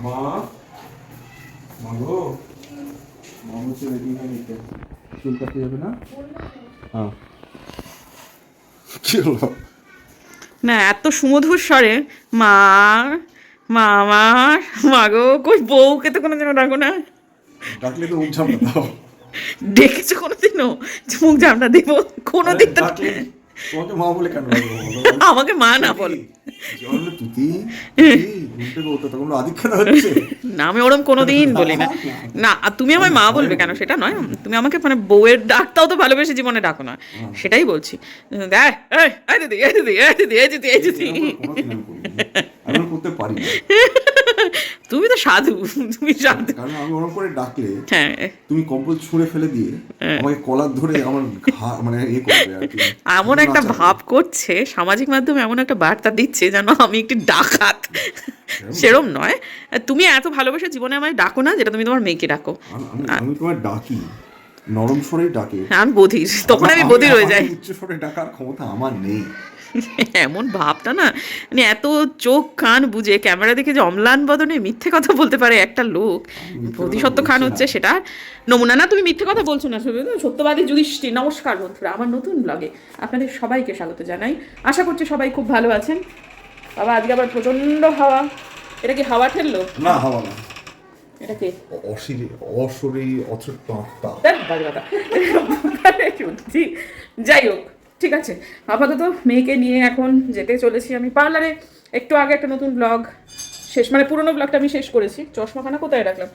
মা? মা গো? হচ্ছে রেডি হয়ে নিতে চুল কাটতে যাবে না? হ্যাঁ। কি হলো? না এত সুমধুর স্বরে মা মা আমার মা গো কই বউকে তো কোনো দিনও ডাকো না। ডাকলে তো মুখ ঝামটা দাও। ডেকেছো কোনোদিনও? যে মুখ জামটা দিব? কোনোদিন তো ডাকলে তোমাকে মা বলে কেন আমাকে মা না বল। তুতি তখন আদিক্ষানা হচ্ছে। না আমি ওরম কোনোদিন বলি না। না আর তুমি আমায় মা বলবে কেন? সেটা নয়। তুমি আমাকে মানে বউয়ের ডাকটাও তো ভালোবেসে জীবনে ডাকো না। সেটাই বলছি। দিদি দিদি দিদি দিদি দিদি। আমি করতে পারি না। তুমি তো সাধু তুমি সাধু। কারণ আমি ওরকম করে ডাকলে হ্যাঁ। তুমি কম্বল ছুঁড়ে ফেলে দিয়ে আমাকে কলার ধরে আমার মানে ইয়ে করবে আর কি। এমন একটা ভাব করছে সামাজিক মাধ্যমে এমন একটা বার্তা দিচ্ছে যেন আমি একটি ডাকাত। সেরম নয়। তুমি এত ভালোবেসে জীবনে আমায় ডাকো না যেটা তুমি তোমার মেয়েকে ডাকো। আমি তোমার ডাকি। নরম স্বরেই ডাকে। হ্যাঁ, আমি বধির। তখন আমি বধির হয়ে যাই। উচ্চ স্বরে ডাকার ক্ষমতা আমার নেই। এমন ভাবটা না মানে এত চোখ কান বুঝে ক্যামেরা দেখে যে অম্লান বদনে মিথ্যে কথা বলতে পারে একটা লোক। মিথ্যে খান হচ্ছে সেটা নমুনা না তুমি মিথ্যে কথা বলছো না সত্যবাদী যুধিষ্ঠি নমস্কার বন্ধুরা আমার নতুন ব্লগে আপনাদের সবাইকে স্বাগত জানাই। আশা করছি সবাই খুব ভালো আছেন। বাবা আজকে আবার প্রচণ্ড হাওয়া। এটা কি হাওয়া ঠেললো? না হওয়া না। অশিরি অশরী যাই হোক ঠিক আছে। আপাতত মেয়েকে নিয়ে এখন যেতে চলেছি আমি পার্লারে। একটু আগে একটা নতুন ব্লগ শেষ মানে পুরোনো ব্লগটা আমি শেষ করেছি। চশমাখানা কোথায় রাখলাম?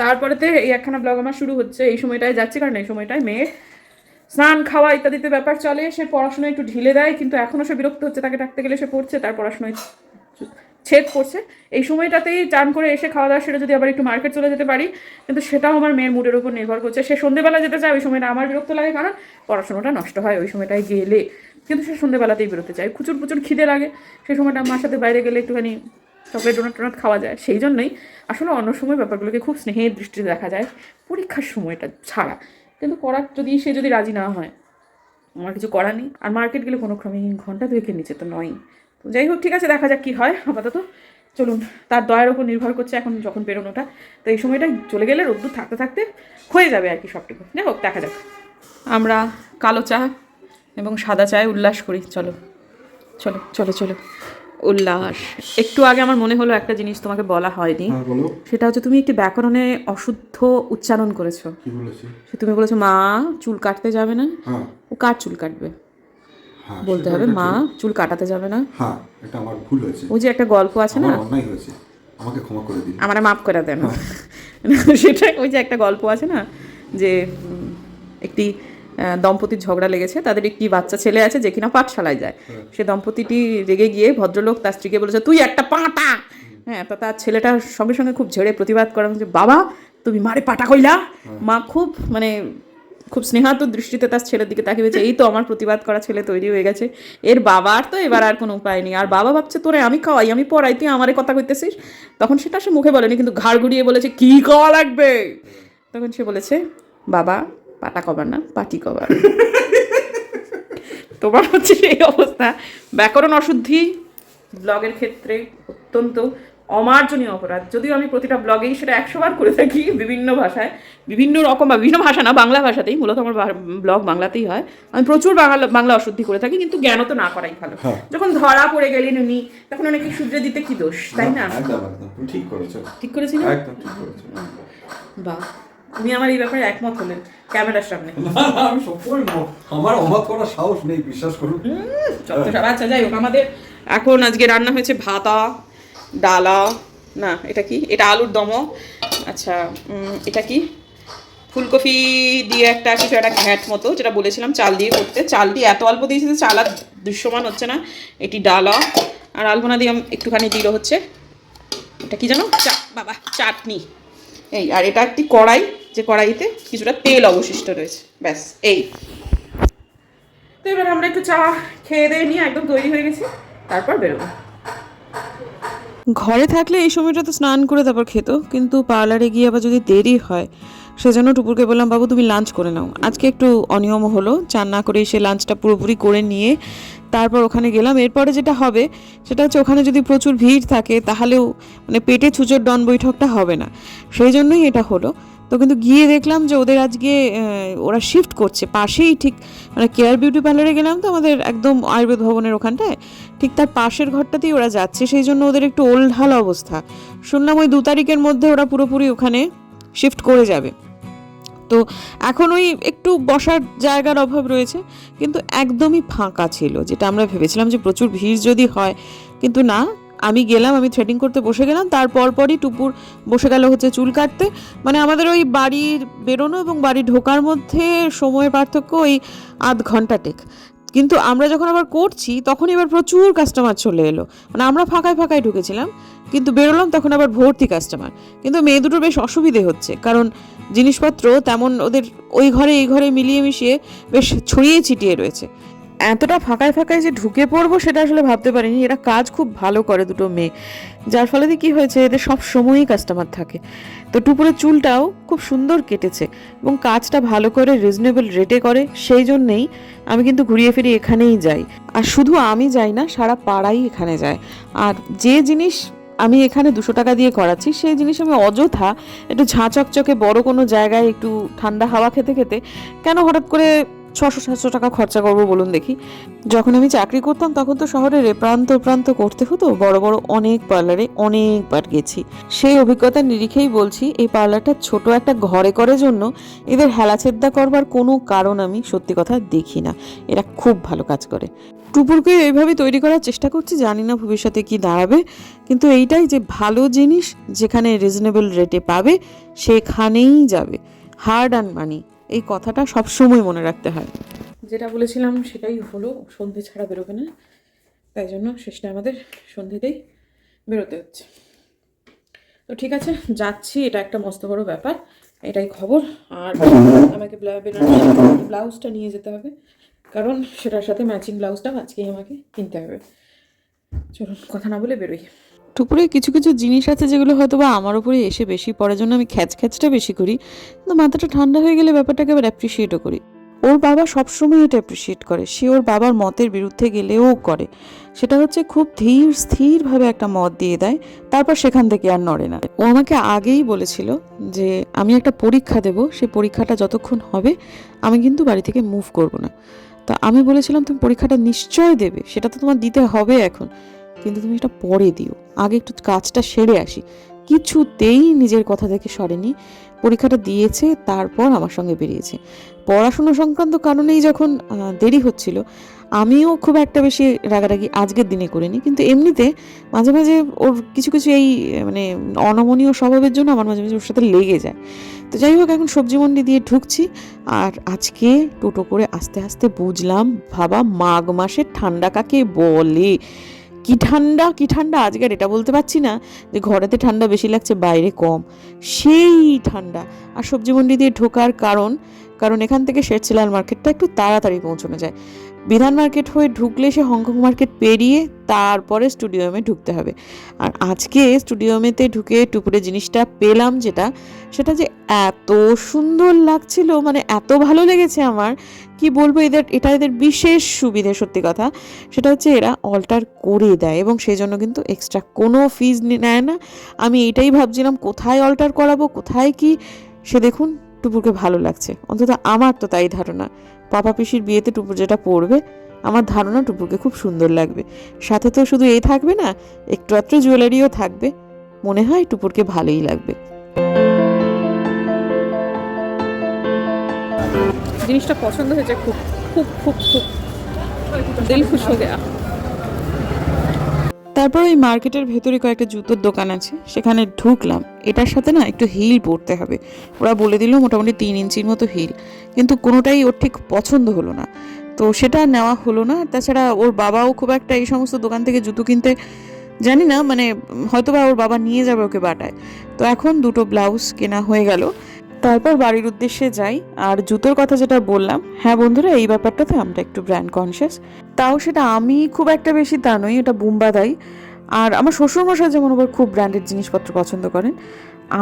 তারপরেতে এই একখানা ব্লগ আমার শুরু হচ্ছে। এই সময়টায় যাচ্ছি কারণ এই সময়টায় মেয়ের স্নান খাওয়া ইত্যাদিতে ব্যাপার চলে। সে পড়াশোনা একটু ঢিলে দেয় কিন্তু এখনও সে বিরক্ত হচ্ছে। তাকে ডাকতে গেলে সে পড়ছে তার পড়াশোনায় ছেদ করছে এই সময়টাতেই চান করে এসে খাওয়া দাওয়া সেটা যদি আবার একটু মার্কেট চলে যেতে পারি, কিন্তু সেটাও আমার মেয়ের মুডের উপর নির্ভর করছে। সে সন্ধেবেলা যেতে চায়, ওই সময়টা আমার বিরক্ত লাগে কারণ পড়াশোনাটা নষ্ট হয়, ওই সময়টায় গেলে। কিন্তু সে সন্ধেবেলাতেই বেরোতে চায়। খুচুর প্রচুর খিদে লাগে। সেই সময়টা আমার সাথে বাইরে গেলে একটুখানি চকলেট ডোনাট টোনাট খাওয়া যায়। সেই জন্যই আসলে অন্য সময় ব্যাপারগুলোকে খুব স্নেহের দৃষ্টিতে দেখা যায় পরীক্ষার সময়টা ছাড়া। কিন্তু করার যদি সে যদি রাজি না হয়, আমার কিছু করার নেই। আর মার্কেট গেলে কোনো ক্রমেই ঘণ্টা দুয়েকের নিচে তো নয় তো যাই হোক ঠিক আছে দেখা যাক কী হয় আপাতত। চলুন তার দয়ার ওপর নির্ভর করছে এখন যখন বেরোনোটা। তো এই সময়টা চলে গেলে রোদ্দুর থাকতে থাকতে হয়ে যাবে আর কি সবটুকু। যাই হোক দেখা যাক। আমরা কালো চা এবং সাদা চায় উল্লাস করি চলো। চলো চলো চলো। উল্লাস। একটু আগে আমার মনে হলো একটা জিনিস তোমাকে বলা হয়নি। হ্যাঁ সেটা হচ্ছে তুমি একটি ব্যাকরণে অশুদ্ধ উচ্চারণ করেছ। সে তুমি বলেছ মা চুল কাটতে যাবে না? হ্যাঁ। ও কার চুল কাটবে? বলতে হবে মা চুল কাটাতে যাবে না। হ্যাঁ এটা আমার ভুল হয়েছে। ওই যে একটা গল্প আছে না? অন্যায় হয়েছে। আমাকে ক্ষমা করে দিন। আমার মাফ করে দেন। সেটা ওই যে একটা গল্প আছে না যে একটি দম্পতির ঝগড়া লেগেছে তাদের একটি বাচ্চা ছেলে আছে যে কিনা পাঠশালায় যায়। সে দম্পতিটি রেগে গিয়ে ভদ্রলোক তার স্ত্রীকে বলেছে তুই একটা পাটা! হ্যাঁ তো তার ছেলেটার সঙ্গে সঙ্গে খুব ঝেড়ে প্রতিবাদ করা যে বাবা তুমি মারে পাটা কইলা? মা খুব মানে খুব স্নেহাতুর দৃষ্টিতে তার ছেলের দিকে তাকিয়ে এই তো আমার প্রতিবাদ করা ছেলে তৈরি হয়ে গেছে। এর বাবার তো এবার আর কোনো উপায় নেই। আর বাবা ভাবছে তোরে আমি খাওয়াই আমি পড়াই তুই আমারে কথা কইতেছিস? তখন সেটা সে মুখে বলেনি কিন্তু ঘাড় ঘুরিয়ে বলেছে কি খাওয়া লাগবে? তখন সে বলেছে বাবা পাটা কবার না পাটি কবার তোমার হচ্ছে এই অবস্থা। ব্যাকরণ অশুদ্ধি ব্লগের ক্ষেত্রে অত্যন্ত অমার্জনীয় অপরাধ। যদিও আমি প্রতিটা ব্লগেই সেটা একশো বার করে থাকি বিভিন্ন ভাষায়। বিভিন্ন রকম বা বিভিন্ন ভাষা না বাংলা ভাষাতেই মূলত আমার ব্লগ বাংলাতেই হয়। আমি প্রচুর বাংলা বাংলা অশুদ্ধি করে থাকি কিন্তু জ্ঞান তো না করাই ভালো। হ্যাঁ। যখন ধরা পড়ে গেলেন উনি তখন অনেকে শুধরে দিতে কি দোষ তাই না? ঠিক করেছ। ঠিক করেছি একদম ঠিক করেছ। বাহ। উনি আমার এই ব্যাপারে একমত হলেন ক্যামেরার সামনে। আমি সবসময় আমার অবাক করার সাহস নেই বিশ্বাস করুন। আচ্ছা যাই হোক আমাদের এখন আজকে রান্না হয়েছে ভাতা ডালা, না, এটা কি? এটা আলুর দম। আচ্ছা এটা কি? ফুলকপি দিয়ে একটা কিছু, একটা ঘ্যাট মতো, যেটা বলেছিলাম, চাল দিয়ে করতে। চালটি এত অল্প দিয়েছি যে চাল আর দৃশ্যমান হচ্ছে না। এটি ডালা। আর আলপনা দিয়ে একটুখানি দিল হচ্ছে। এটা কি জানো? চা, বাবা, চাটনি। এই, আর এটা একটি কড়াই। যে কড়াইতে কিছুটা তেল অবশিষ্ট রয়েছে। ব্যাস, এই। তো এবার আমরা একটু চা খেয়ে দিয়ে নিয়ে একদম তৈরি হয়ে গেছি। তারপর বেরোবো। ঘরে থাকলে এই সময়টা তো স্নান করে তারপর খেত, কিন্তু পার্লারে গিয়ে আবার যদি দেরি হয়, সেজন্য টুপুরকে বললাম, বাবু, তুমি লাঞ্চ করে নাও। আজকে একটু অনিয়ম হলো, চান না করে সে লাঞ্চটা পুরোপুরি করে নিয়ে তারপর ওখানে গেলাম। এরপরে যেটা হবে, সেটা হচ্ছে ওখানে যদি প্রচুর ভিড় থাকে, তাহলেও মানে পেটে ছুচোর ডন বৈঠকটা হবে না। সেই জন্যই এটা হলো। তো কিন্তু গিয়ে দেখলাম যে ওদের আজকে ওরা শিফট করছে। পাশেই ঠিক মানে কেয়ার বিউটি পার্লারে গেলাম তো আমাদের একদম আয়ুর্বেদ ভবনের ওখানটায়, ঠিক তার পাশের ঘরটাতেই ওরা যাচ্ছে। সেই জন্য ওদের একটু ওল্ডহাল অবস্থা। শুনলাম ওই দু তারিখের মধ্যে ওরা পুরোপুরি ওখানে শিফট করে যাবে। তো এখন ওই একটু বসার জায়গার অভাব রয়েছে, কিন্তু একদমই ফাঁকা ছিল, যেটা আমরা ভেবেছিলাম যে প্রচুর ভিড় যদি হয়, কিন্তু না আমি গেলাম, আমি থ্রেডিং করতে বসে গেলাম তারপর পরই টুপুর বসে গেল হচ্ছে চুল কাটতে। মানে আমাদের ওই বাড়ির বেরোনো এবং বাড়ি ঢোকার মধ্যে সময়ের পার্থক্য ওই আধ ঘণ্টা টেক কিন্তু আমরা যখন আবার করছি তখন এবার প্রচুর কাস্টমার চলে এলো। মানে আমরা ফাঁকায় ফাঁকায় ঢুকেছিলাম, কিন্তু বেরোলাম তখন আবার ভর্তি কাস্টমার কিন্তু মেয়ে দুটোর বেশ অসুবিধে হচ্ছে, কারণ জিনিসপত্র তেমন ওদের ওই ঘরে, এই ঘরে মিলিয়ে মিশিয়ে বেশ ছড়িয়ে ছিটিয়ে রয়েছে। এতটা ফাঁকায় ফাঁকায় যে ঢুকে পড়ব সেটা আসলে ভাবতে পারিনি। এরা কাজ খুব ভালো করে দুটো মেয়ে। যার ফলে কি হয়েছে, এদের সব সময়ই কাস্টমার থাকে। তো টুপুরের চুলটাও খুব সুন্দর কেটেছে এবং কাজটা ভালো করে রিজনেবল রেটে করে। সেই জন্যেই আমি কিন্তু ঘুরিয়ে ফিরে এখানেই যাই। আর শুধু আমি যাই না, সারা পাড়াই এখানে যায়। আর যে জিনিস আমি এখানে দুশো টাকা দিয়ে করাচ্ছি, সেই জিনিস আমি অযথা একটু ঝাঁ চকচকে বড় কোনো জায়গায় একটু ঠান্ডা হাওয়া খেতে খেতে কেন হঠাৎ করে ছশো সাতশো টাকা খরচা করব বলুন দেখি। যখন আমি চাকরি করতাম, তখন তো শহরের প্রান্ত প্রান্ত করতে হতো, বড় বড় অনেক পার্লারে অনেকবার গেছি। সেই অভিজ্ঞতার নিরিখেই বলছি, এই পার্লারটা ছোট একটা ঘরে করে জন্য এদের হেলাছেদ্দা করবার কোনো কারণ আমি সত্যি কথা দেখি না। এরা খুব ভালো কাজ করে। টুপুরকে এইভাবে তৈরি করার চেষ্টা করছি, জানি না ভবিষ্যতে কি দাঁড়াবে। কিন্তু এইটাই যে ভালো জিনিস যেখানে রিজনেবল রেটে পাবে, সেখানেই যাবে। হার্ড অ্যান্ড মানি এই কথাটা সবসময় মনে রাখতে হয়। যেটা বলেছিলাম সেটাই হলো, সন্ধে ছাড়া বেরোবে না। তাই জন্য শেষটা আমাদের সন্ধেতেই বেরোতে হচ্ছে। তো ঠিক আছে, যাচ্ছি, এটা একটা মস্ত বড় ব্যাপার, এটাই খবর। আর আমাকে ব্লা- ব্লাউজটা নিয়ে যেতে হবে, কারণ সেটার সাথে ম্যাচিং ব্লাউজটাও আজকেই আমাকে কিনতে হবে। চলুন, কথা না বলে বেরোই। টুপুরে কিছু কিছু জিনিস আছে যেগুলো হয়তো বা আমার উপরে এসে বেশি পড়ার জন্য আমি খ্যাচ খ্যাচটা বেশি করি। কিন্তু মাথাটা ঠান্ডা হয়ে গেলে ব্যাপারটাকে আবার অ্যাপ্রিসিয়েটও করি। ওর বাবা সবসময় এটা অ্যাপ্রিসিয়েট করে। সে ওর বাবার মতের বিরুদ্ধে গেলেও করে। সেটা হচ্ছে খুব ধীর, স্থিরভাবে একটা মত দিয়ে দেয়। তারপর সেখান থেকে আর নড়ে না। ও আমাকে আগেই বলেছিল যে, আমি একটা পরীক্ষা দেব। সেই পরীক্ষাটা যতক্ষণ হবে, আমি কিন্তু বাড়ি থেকে মুভ করব না। তা আমি বলেছিলাম, তুমি পরীক্ষাটা নিশ্চয় দেবে। সেটা তো তোমার দিতে হবে এখন। কিন্তু তুমি এটা পরে দিও। আগে একটু কাজটা সেরে আসি। কিছুতেই নিজের কথা থেকে সরেনি। পরীক্ষাটা দিয়েছে, তারপর আমার সঙ্গে বেরিয়েছে। পড়াশুনো সংক্রান্ত কারণেই যখন দেরি হচ্ছিল, আমিও খুব একটা বেশি রাগারাগি আজকের দিনে করিনি। কিন্তু এমনিতে মাঝে মাঝে ওর কিছু কিছু এই মানে অনমনীয় স্বভাবের জন্য আমার মাঝে মাঝে ওর সাথে লেগে যায়। তো যাই হোক, এখন সবজি মন্ডি দিয়ে ঢুকছি। আর আজকে টোটো করে আস্তে আস্তে বুঝলাম, ভাবা মাঘ মাসের ঠান্ডা কাকে বলে? কি ঠান্ডা কি ঠান্ডা? আজকের এটা বলতে পারছি না যে ঘরেতে ঠান্ডা বেশি লাগছে, বাইরে কম। সেই ঠান্ডা। আর সবজি মন্ডি দিয়ে ঢোকার কারণ কারণ এখান থেকে শেরচিলাল মার্কেটটা একটু তাড়াতাড়ি পৌঁছানো যায়। বিধান মার্কেট হয়ে ঢুকলে সে হংকং মার্কেট পেরিয়ে তারপরে স্টুডিওমে ঢুকতে হবে। আর আজকে স্টুডিওমেতে ঢুকে টুপুরে জিনিসটা পেলাম যেটা, সেটা যে এত সুন্দর লাগছিল মানে এত ভালো লেগেছে আমার, কি বলব এদের, এটা এদের বিশেষ সুবিধে সত্যি কথা, সেটা হচ্ছে এরা অল্টার করে দেয় এবং সেই জন্য কিন্তু এক্সট্রা কোনো ফিজ নেয় না। আমি এটাই ভাবছিলাম, কোথায় অল্টার করাবো, কোথায় কি? সে দেখুন টুপুরকে ভালো লাগছে। অন্তত আমার তো তাই ধারণা। পাপা পিসির বিয়েতে টুপুর যেটা পড়বে, আমার ধারণা টুপুরকে খুব সুন্দর লাগবে। সাথে তো শুধু এই থাকবে না, একটু আত্র জুয়েলারিও থাকবে। মনে হয় টুপুরকে ভালোই লাগবে। জিনিসটা পছন্দ হয়েছে খুব খুব খুব খুব। দিল খুশ হয়ে গেয়া তারপর ওই মার্কেটের ভেতরে কয়েকটা জুতোর দোকান আছে, সেখানে ঢুকলাম। এটার সাথে না একটু হিল পরতে হবে। ওরা বলে দিল মোটামুটি তিন ইঞ্চির মতো হিল কিন্তু কোনোটাই ওর ঠিক পছন্দ হলো না। তো সেটা নেওয়া হলো না। তাছাড়া ওর বাবাও খুব একটা এই সমস্ত দোকান থেকে জুতো কিনতে জানি না মানে হয়তো বা ওর বাবা নিয়ে যাবে ওকে বাটায়। তো এখন দুটো ব্লাউজ কেনা হয়ে গেল। তারপর বাড়ির উদ্দেশ্যে যাই। আর জুতোর কথা যেটা বললাম হ্যাঁ বন্ধুরা, এই ব্যাপারটাতে আমরা একটু ব্র্যান্ড কনসিয়াস তাও সেটা আমি খুব একটা বেশি তা নই, এটা বুম্বাদাই আর আমার শ্বশুরমশাই যেমন আবার খুব ব্র্যান্ডেড জিনিসপত্র পছন্দ করেন,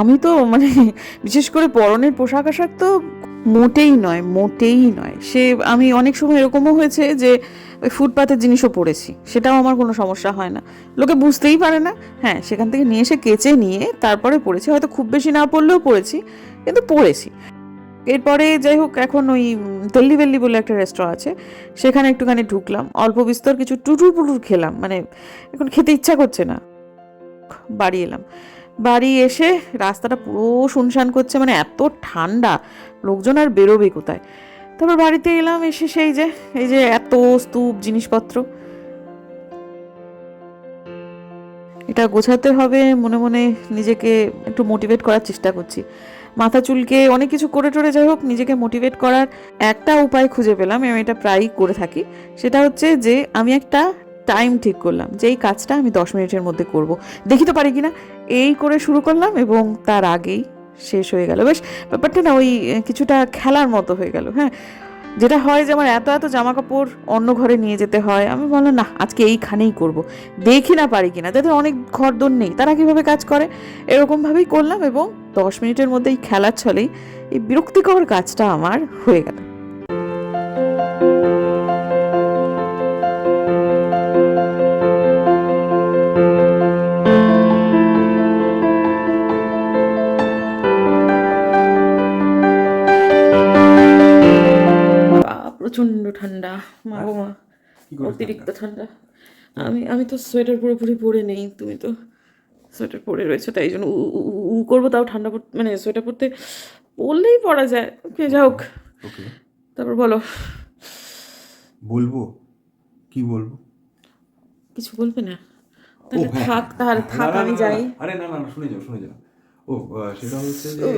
আমি তো মানে বিশেষ করে পরনের পোশাক আশাক তো মোটেই নয় মোটেই নয়। সে, আমি অনেক সময় এরকমও হয়েছে যে, ওই ফুটপাতের জিনিসও পড়েছি সেটাও আমার কোনো সমস্যা হয় না। লোকে বুঝতেই পারে না হ্যাঁ সেখান থেকে নিয়ে এসে কেচে নিয়ে তারপরে পড়েছি হয়তো খুব বেশি না পড়লেও পড়েছি কিন্তু পড়েছি। এরপরে যাই হোক, এখন ওই দিল্লি বেল্লি বলে একটা রেস্টুরেন্ট আছে, সেখানে একটুখানি ঢুকলাম। অল্প বিস্তর কিছু টুটুর পুটুর খেলাম মানে এখন খেতে ইচ্ছা করছে না। বাড়ি এলাম। বাড়ি এসে রাস্তাটা পুরো শুনশান করছে মানে এত ঠান্ডা, লোকজন আর বেরোবে কোথায়? তারপর বাড়িতে এলাম, এসে সেই যে, এই যে এত স্তূপ, জিনিসপত্র। এটা গোছাতে হবে, মনে মনে নিজেকে একটু মোটিভেট করার চেষ্টা করছি। মাথা চুলকে অনেক কিছু করে টোরে যাই হোক, নিজেকে মোটিভেট করার একটা উপায় খুঁজে পেলাম, আমি এটা প্রায়ই করে থাকি। সেটা হচ্ছে যে, আমি একটা টাইম ঠিক করলাম, যে এই কাজটা আমি দশ মিনিটের মধ্যে করব। দেখি তো পারি কিনা? এই করে শুরু করলাম এবং তার আগেই শেষ হয়ে গেল। বেশ, ব্যাপারটা না ওই কিছুটা খেলার মতো হয়ে গেল হ্যাঁ। যেটা হয় যে, আমার এত এত জামা কাপড় অন্য ঘরে নিয়ে যেতে হয়, আমি বললাম, না, আজকে এইখানেই করব। দেখি না পারি কিনা। যাদের অনেক ঘর দোর নেই, তারা কীভাবে কাজ করে? এরকমভাবেই করলাম এবং দশ মিনিটের মধ্যে এই খেলার ছলেই এই বিরক্তিকর কাজটা আমার হয়ে গেল। বাবা, প্রচণ্ড ঠান্ডা। মা করে অতিরিক্ত ঠান্ডা। আমি আমি তো সোয়েটার পুরোপুরি পরে নেই তুমি তো সোয়েটার পরে রয়েছে তাই জন্য উ- করব তাও ঠান্ডা পড়তে মানে সোয়েটার পরতে পরলেই পরা যায়। ওকে যা হোক। তারপর বলো। বলব? কি বলব? কিছু বলবে না? তাহলে হ্যাঁ, থাক তাহলে থাক আমি যাই। আরে না না শুনে যাও শুনে যাও। ও সেটা হচ্ছে যে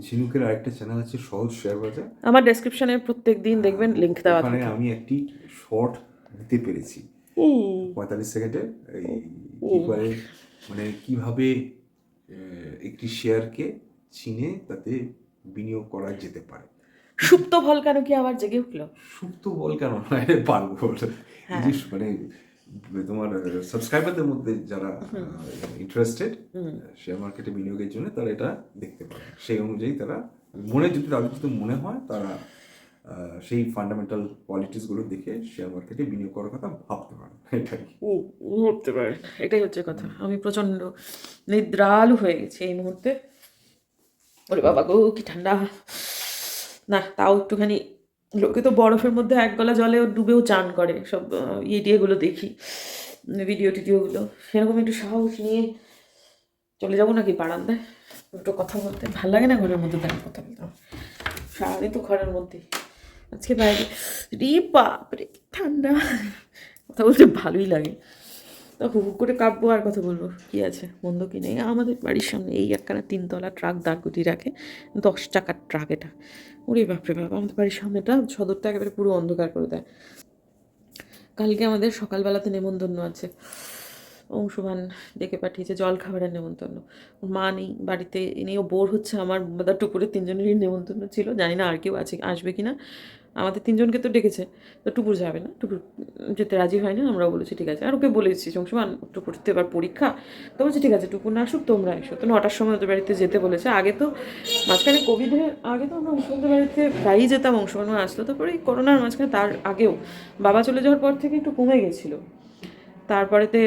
ঝিনুকের আরেকটা চ্যানেল আছে সহজ শেয়ার বাজার। আমার ডেসক্রিপশনে প্রত্যেক দিন দেখবেন লিংক দেওয়া ওখানে থাকে। আমি একটি শর্ট দিতে পেরেছি। পঁয়তাল্লিশ সেকেন্ডে এই কি করে মানে কীভাবে একটি শেয়ারকে চিনে তাতে বিনিয়োগ করা যেতে পারে? সুপ্ত ফল কেন কি আবার জেগে উঠল? সুপ্ত বল কেন? না পারব। এই যে মানে তোমার সাবস্ক্রাইবারদের মধ্যে যারা ইন্টারেস্টেড শেয়ার মার্কেটে বিনিয়োগের জন্য তারা এটা দেখতে পারে। সেই অনুযায়ী তারা মনে যদি তাদের যদি মনে হয় তারা সেই ফান্ডামেন্টাল কোয়ালিটিসগুলো দেখে শেয়ার মার্কেটে বিনিয়োগ করার কথা ভাবতে পারে এটাই। উঠতে পারে এটাই হচ্ছে কথা। আমি প্রচণ্ড নিদ্রালু হয়ে গেছি এই মুহূর্তে। ওরে বাবা গো কি ঠান্ডা। না তাও একটুখানি লোকে তো বরফের মধ্যে এক গলা জলে ডুবেও চান করে সব আহ, ইয়ে টিয়েগুলো দেখি ভিডিও টিডিওগুলো সেরকম একটু সাহস নিয়ে চলে যাব নাকি বারান্দায়? একটু কথা বলতে। ভালো লাগে না ঘরের মধ্যে দাঁড়িয়ে কথা বলতে। সারাদিন তো ঘরের মধ্যেই। আজকে বাইরে। রে বাপরে ঠান্ডা। কথা বলতে ভালোই লাগে। তো হু হু করে কাঁপবো আর কথা বলব। কি আছে? মন্দ কি নেই। আমাদের বাড়ির সামনে এই একখানা তিনতলা ট্রাক দাঁড় করিয়ে রাখে। দশ টাকার ট্রাক এটা। ওরে বাপরে বাপ, আমাদের বাড়ির সামনেটা সদরটা একেবারে পুরো অন্ধকার করে দেয়। কালকে আমাদের সকালবেলাতে নেমন্তন্ন আছে। অংশমান ডেকে পাঠিয়েছে জল খাবারের নেমন্তন্ন। মা নেই বাড়িতে, এনেও বোর হচ্ছে আমার দাদা টুকুরের তিনজনেরই নেমন্তন্ন ছিল। জানি না আর কেউ আছে, আসবে কি না আমাদের তিনজনকে তো ডেকেছে। তো টুকুর যাবে না, টুকুর যেতে রাজি হয় না, আমরাও বলেছি, ঠিক আছে। আর ওকে বলেছি অংশমান টুকুর তো এবার পরীক্ষা। তো বলছি, ঠিক আছে, টুকুর না আসুক, তোমরা এসো। তো নটার সময় ওদের বাড়িতে যেতে বলেছে। আগে তো মাঝখানে কোভিডের আগে তো আমরা অংশমানদের বাড়িতে প্রায়ই যেতাম অংশমানও আসতো। তারপরে এই করোনার মাঝখানে, তার আগেও বাবা চলে যাওয়ার পর থেকে একটু কমে গেছিল। তারপরেতে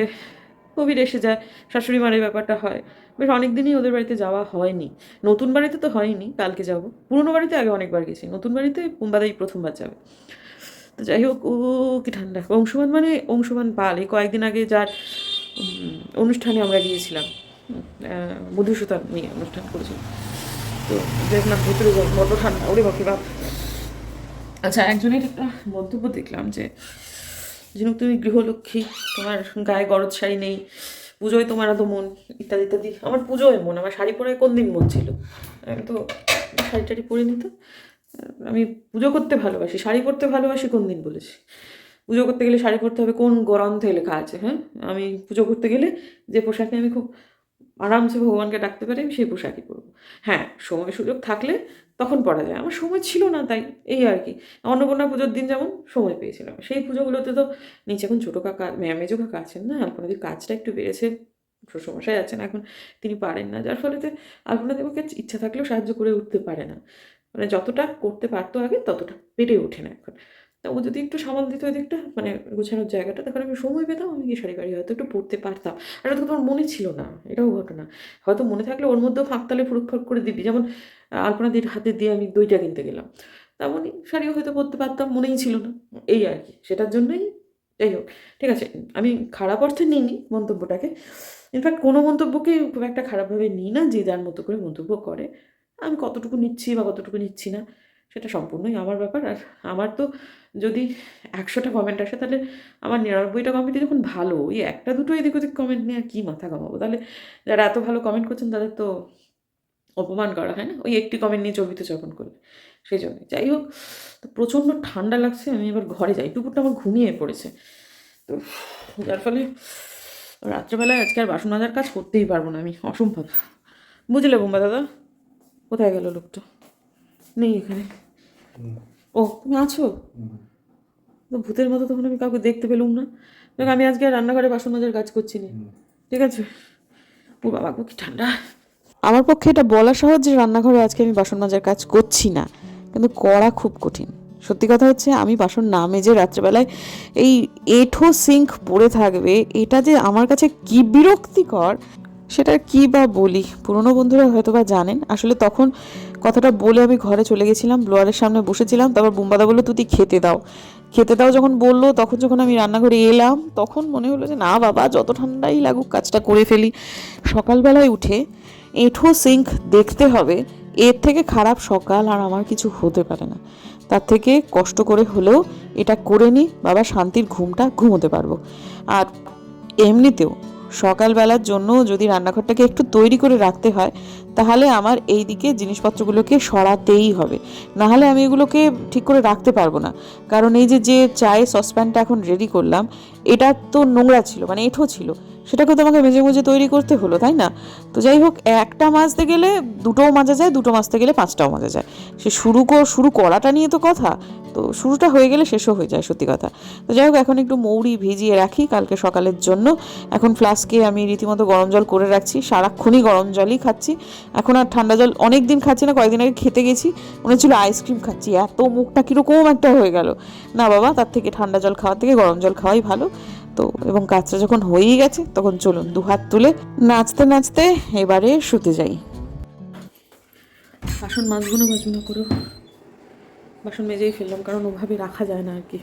কোভিড এসে যায়, শাশুড়ি মারের ব্যাপারটা হয়। বেশ অনেক দিনই ওদের বাড়িতে যাওয়া হয়নি। নতুন বাড়িতে তো হয়নি, কালকে যাব। পুরনো বাড়িতে আগে অনেকবার গেছি, নতুন বাড়িতে পুম্বাদাই প্রথমবার যাবে। তো যাই হোক, ও কি ঠান্ডা। অংশমান মানে অংশমান পাল, এই কয়েকদিন আগে যার অনুষ্ঠানে আমরা গিয়েছিলাম। মধুসূদন নিয়ে অনুষ্ঠান করেছিল। তো দেখলাম ভেতরে বড্ড ঠান্ডা। ওরে বাকি বাপ। আচ্ছা একজনের একটা মন্তব্য দেখলাম যে ঝিনুক তুমি গৃহলক্ষ্মী, তোমার গায়ে গরজ শাড়ি নেই, পুজোয় তোমার এত মন, ইত্যাদি ইত্যাদি। আমার পুজোয় মন, আমার শাড়ি পরে কোন দিন মন ছিল? আমি তো শাড়ি টাড়ি পরে নিত আমি পুজো করতে ভালোবাসি, শাড়ি পরতে ভালোবাসি কোন দিন বলেছি? পুজো করতে গেলে শাড়ি পরতে হবে কোন গ্রন্থে লেখা আছে হ্যাঁ? আমি পুজো করতে গেলে যে পোশাকে আমি খুব আরামসে ভগবানকে ডাকতে পারি আমি সেই পোশাকই পরবো। হ্যাঁ সময় সুযোগ থাকলে তখন পরা যায়। আমার সময় ছিল না তাই, এই আর কি। অন্নপূর্ণা পুজোর দিন যেমন সময় পেয়েছিলাম। সেই পুজোগুলোতে তো নিচে এখন ছোটো কাকা মেজো কাকা আছেন না? আলপনাদির কাজটা একটু বেড়েছে। শ্বশুরমশাই আছেন এখন, তিনি পারেন না। যার ফলেতে আলপনা দেবকে ইচ্ছা থাকলেও সাহায্য করে উঠতে পারে না। মানে যতটা করতে পারতো আগে, ততটা পেরে ওঠে না এখন। তা ও যদি একটু সামাল দিত ওই দিকটা মানে গোছানোর জায়গাটা তাহলে আমি সময় পেতাম, আমি গিয়ে শাড়ি হয়তো একটু পড়তে পারতাম। আর তো তোমার মনে ছিল না, এটাও ঘটনা। হয়তো মনে থাকলে ওর মধ্যেও ফাঁকতালে ফুরুক ফাঁক করে দিবি। যেমন আলপনা দিদির হাতে দিয়ে আমি দইটা কিনতে গেলাম। তেমনই শাড়িও হয়তো পরতে পারতাম, মনেই ছিল না। এই আর কি, সেটার জন্যই যাই হোক, ঠিক আছে, আমি খারাপ অর্থে নিইনি মন্তব্যটাকে। ইনফ্যাক্ট কোনো মন্তব্যকে খুব একটা খারাপভাবে নিই না, যে যার মতো করে মন্তব্য করে। আমি কতটুকু নিচ্ছি বা কতটুকু নিচ্ছি না। সেটা সম্পূর্ণই আমার ব্যাপার। আর আমার তো যদি একশোটা কমেন্ট আসে, তাহলে আমার নিরানব্বইটা কমেন্টই যখন ভালো। ওই একটা দুটো এদিক ওদিক কমেন্ট নিয়ে আর কী মাথা কামাবো তাহলে যারা এত ভালো কমেন্ট করছেন, তাদের তো অপমান করা হয় না? ওই একটি কমেন্ট নিয়ে চর্বিত চর্পণ করলে। সেই জন্য। যাই হোক, তো প্রচণ্ড ঠান্ডা লাগছে, আমি এবার ঘরে যাই। টুকুরটা আমার ঘুমিয়ে পড়েছে। তো যার ফলে রাত্রেবেলায় আজকে আর বাসন মাজার কাজ করতেই পারব না আমি। অসম্ভব। বুঝলে বোম্বা দাদা কোথায় গেল লোকটা? নেই এখানে। ও তুমি আছো? তো ভূতের মতো তখন আমি কাউকে দেখতে পেলুম না। দেখ আমি আজকে আর রান্নাঘরে বাসন মাজার কাজ করছি না ঠিক আছে? ও বাবা কি ঠান্ডা। আমার পক্ষে এটা বলা সহজ যে রান্নাঘরে আজকে আমি বাসন মাজার কাজ করছি না কিন্তু করা খুব কঠিন। সত্যি কথা হচ্ছে আমি বাসন না মেজে রাত্রেবেলায় এই এঁঠো সিঙ্ক পড়ে থাকবে এটা যে আমার কাছে কি বিরক্তিকর সেটা কি বা বলি? পুরনো বন্ধুরা হয়তো বা জানেন। আসলে তখন কথাটা বলে আমি ঘরে চলে গেছিলাম, ব্লোয়ারের সামনে বসেছিলাম, তারপর বুম্বাদা বলল তুই খেতে দাও। খেতে দাও যখন বলল, তখন যখন আমি রান্নাঘরে এলাম, তখন মনে হলো যে, না বাবা, যত ঠান্ডাই লাগুক, কাজটা করে ফেলি। সকালবেলায় উঠে এঁঠো সিঙ্ক দেখতে হবে। এর থেকে খারাপ সকাল আর আমার কিছু হতে পারে না। তার থেকে কষ্ট করে হলেও এটা করে নিই বাবা শান্তির ঘুমটা ঘুমোতে পারব। আর এমনিতেও সকালবেলার জন্য যদি রান্নাঘরটাকে একটু তৈরি করে রাখতে হয়, তাহলে আমার এই দিকে জিনিসপত্রগুলোকে সরাতেই হবে। নাহলে আমি এগুলোকে ঠিক করে রাখতে পারব না। কারণ এই যে যে চায়ের সসপ্যানটা এখন রেডি করলাম, এটা তো নোংরা ছিল মানে এঁঠো ছিল। সেটাকে তো আমাকে মেজে মেজে তৈরি করতে হলো, তাই না? তো যাই হোক, একটা মাজতে গেলে দুটোও মাজা যায়, দুটো মাজতে গেলে পাঁচটাও মাজা যায়। সে শুরু কর, শুরু করাটা নিয়ে তো কথা, তো শুরুটা হয়ে গেলে শেষও হয়ে যায়, সত্যি কথা। তো যাই হোক, এখন একটু মৌরি ভিজিয়ে রাখি কালকে সকালের জন্য। এখন ফ্লাস্কে আমি রীতিমতো গরম জল করে রাখছি, সারাক্ষণই গরম জলই খাচ্ছি। এখন আর ঠান্ডা জল অনেক দিন খাচ্ছি না, কয়েকদিন আগে খেতে গেছি, মনে হচ্ছিল আইসক্রিম খাচ্ছি, এত মুখটা কীরকম একটা হয়ে গেল। না বাবা, তার থেকে ঠান্ডা জল খাওয়ার থেকে গরম জল খাওয়াই ভালো। তো, এবং কাজটা যখন হয়েই গেছে, তখন চলুন দু হাত তুলে নাচতে নাচতে এবারে শুতে যাই। বাসন মাজবো না করো। বাসন মেজেই ফেললাম, কারণ ওভাবে রাখা যায় না আর কি।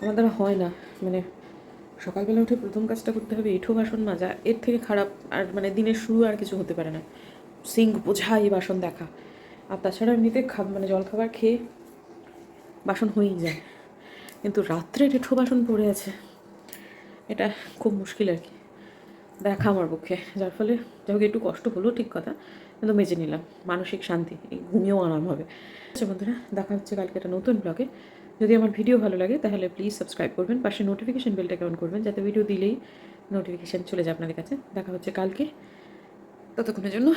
আমার দ্বারা হয় না মানে সকালবেলা উঠে প্রথম কাজটা করতে হবে, এঁঠো বাসন মাজা, এর থেকে খারাপ আর মানে দিনের শুরু আর কিছু হতে পারে না। সিঙ্ক বোঝা, এই বাসন দেখা। আর তাছাড়া এমনিতে খা মানে জলখাবার খেয়ে বাসন হয়েই যায়। কিন্তু রাত্রে এঁঠো বাসন পড়ে আছে। এটা খুব মুশকিল আর কি। দেখা আমার পক্ষে। যার ফলে যাই একটু কষ্ট হলো, ঠিক কথা। কিন্তু মেজে নিলাম। মানসিক শান্তি, এই ঘুমিয়েও আরাম হবে। আচ্ছা বন্ধুরা, দেখা হচ্ছে কালকে একটা নতুন ব্লগে যদি আমার ভিডিও ভালো লাগে, তাহলে প্লিজ সাবস্ক্রাইব করবেন। পাশে নোটিফিকেশন বেলটাকে অন করবেন, যাতে ভিডিও দিলেই নোটিফিকেশান চলে যায় আপনাদের কাছে। দেখা হচ্ছে কালকে। ততক্ষণের জন্য